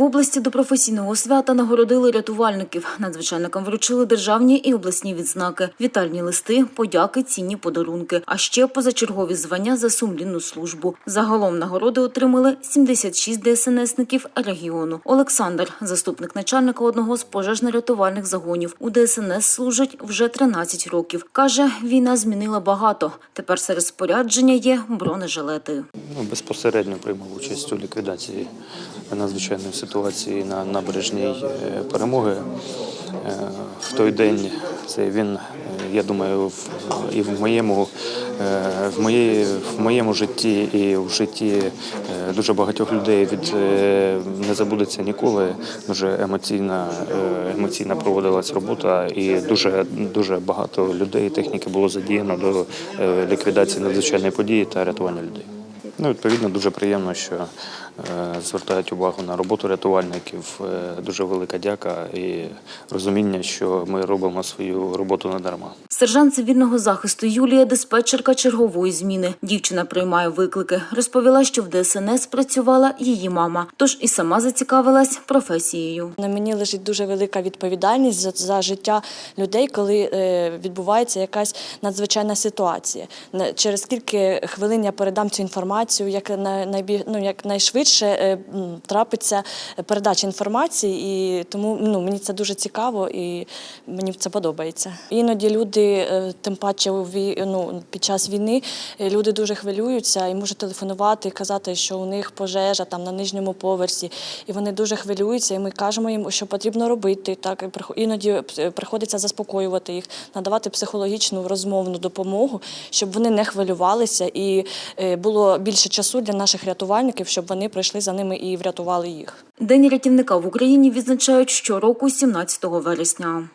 В області до професійного свята нагородили рятувальників. Надзвичайникам вручили державні і обласні відзнаки, вітальні листи, подяки, цінні подарунки, а ще позачергові звання за сумлінну службу. Загалом нагороди отримали 76 ДСНСників регіону. Олександр, заступник начальника одного з пожежно-рятувальних загонів, у ДСНС служить вже 13 років. Каже, війна змінила багато. Тепер серед спорядження є бронежилети. Ну, безпосередньо приймав участь у ліквідації надзвичайної ситуації на набережній е, перемоги. Е, В той день це він, е, я думаю, і в моєму, в моєї, в моєму житті і в житті дуже багатьох людей від не забудеться ніколи. Дуже емоційна, емоційна проводилась робота, і дуже дуже багато людей, техніки було задіяно до ліквідації надзвичайної події та рятування людей. Ну, відповідно, дуже приємно, що е, звертають увагу на роботу рятувальників. Е, дуже велика дяка і розуміння, що ми робимо свою роботу не дарма. Сержант цивільного захисту Юлія, диспетчерка чергової зміни. Дівчина приймає виклики. Розповіла, що в ДСНС працювала її мама, тож і сама зацікавилась професією. На мені лежить дуже велика відповідальність за, за життя людей, коли е, відбувається якась надзвичайна ситуація. Через скільки хвилин я передам цю інформацію, як на, найбі, ну, як найшвидше е, трапиться передача інформації, і тому ну, мені це дуже цікаво і мені це подобається. Іноді люди, е, тим паче ну, під час війни, е, люди дуже хвилюються і можуть телефонувати і казати, що у них пожежа там на нижньому поверсі, і вони дуже хвилюються. І ми кажемо їм, що потрібно робити. Так іноді е, приходиться заспокоювати їх, надавати психологічну розмовну допомогу, щоб вони не хвилювалися і було більше часу для наших рятувальників, щоб вони прийшли за ними і врятували їх. День рятівника в Україні відзначають щороку 17 вересня.